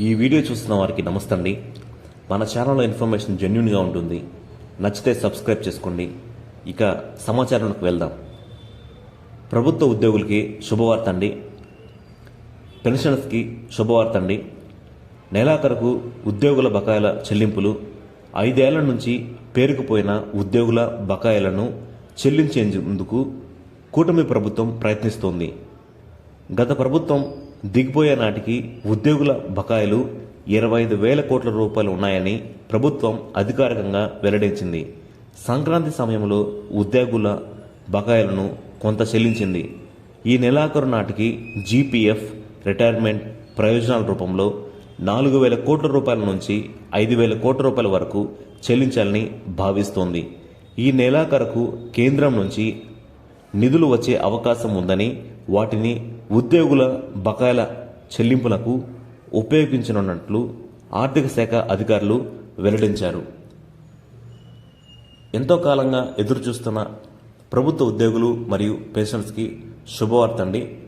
ఈ వీడియో చూస్తున్న వారికి నమస్తే అండి మన ఛానల్లో ఇన్ఫర్మేషన్ జెన్యున్గా ఉంటుంది. నచ్చితే సబ్స్క్రైబ్ చేసుకోండి. ఇక సమాచారంలోకి వెళ్దాం. ప్రభుత్వ ఉద్యోగులకి శుభవార్త అండి. పెన్షనర్స్కి శుభవార్త అండి. నెలాఖరుకు ఉద్యోగుల బకాయిల చెల్లింపులు. ఐదేళ్ళ నుంచి పేరుకుపోయిన ఉద్యోగుల బకాయిలను చెల్లించేందుకు కూటమి ప్రభుత్వం ప్రయత్నిస్తోంది. గత ప్రభుత్వం దిగిపోయే నాటికి ఉద్యోగుల బకాయిలు ఇరవై ఐదు వేల కోట్ల రూపాయలు ఉన్నాయని ప్రభుత్వం అధికారికంగా వెల్లడించింది. సంక్రాంతి సమయంలో ఉద్యోగుల బకాయిలను కొంత చెల్లించింది. ఈ నెలాఖరు నాటికి జీపీఎఫ్ రిటైర్మెంట్ ప్రయోజనాల రూపంలో నాలుగు వేల కోట్ల రూపాయల నుంచి ఐదు వేల కోట్ల రూపాయల వరకు చెల్లించాలని భావిస్తోంది. ఈ నెలాఖరుకు కేంద్రం నుంచి నిధులు వచ్చే అవకాశం ఉందని వాటిని ఉద్యోగుల బకాయిల చెల్లింపులకు ఉపయోగించనున్నట్లు ఆర్థిక శాఖ అధికారులు వెల్లడించారు. ఎంతో కాలంగా ఎదురుచూస్తున్న ప్రభుత్వ ఉద్యోగులు మరియు పెన్షన్స్కి శుభవార్త అండి.